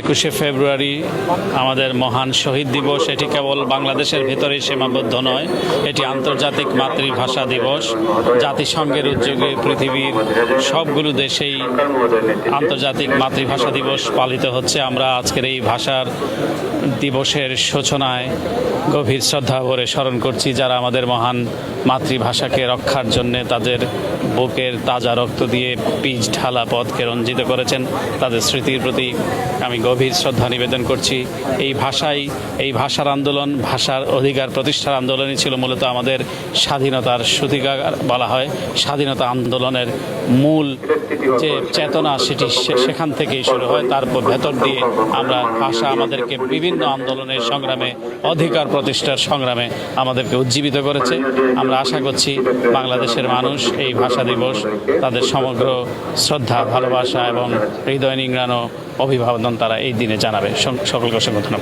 একুশে ফেব্রুয়ারি আমাদের মহান শহীদ দিবস। এটি কেবল বাংলাদেশের ভেতরেই সীমাবদ্ধ নয়, এটি আন্তর্জাতিক মাতৃভাষা দিবস। জাতিসংঘের উদ্যোগে পৃথিবীর সবগুলো দেশেই আন্তর্জাতিক মাতৃভাষা দিবস পালিত হচ্ছে। আমরা আজকের এই ভাষার দিবসের সূচনায় গভীর শ্রদ্ধা ভরে স্মরণ করছি, যারা আমাদের মহান মাতৃভাষাকে রক্ষার জন্যে তাদের বুকের তাজা রক্ত দিয়ে পিচ ঢালা পথকে রঞ্জিত করেছেন, তাদের স্মৃতির প্রতি আমি গভীর শ্রদ্ধা নিবেদন করছি। এই ভাষাই, এই ভাষার আন্দোলন, ভাষার অধিকার প্রতিষ্ঠার আন্দোলনই ছিল মূলত আমাদের স্বাধীনতার সূতিকাগার বলা হয়। স্বাধীনতা আন্দোলনের মূল যে চেতনা সেটি সেখান থেকেই শুরু হয়। তারপর ভেতর দিয়ে আমরা ভাষা আমাদেরকে বিভিন্ন আন্দোলনের সংগ্রামে, অধিকার প্রতিষ্ঠার সংগ্রামে আমাদেরকে উজ্জীবিত করেছে। আমরা আশা করছি বাংলাদেশের মানুষ এই ভাষা দিবস, তাদের সমগ্র শ্রদ্ধা, ভালোবাসা এবং হৃদয় নিংড়ানো অভিবাদন তারা এই দিনে জানাবে। সকলকে অসংখ্য ধন্যবাদ।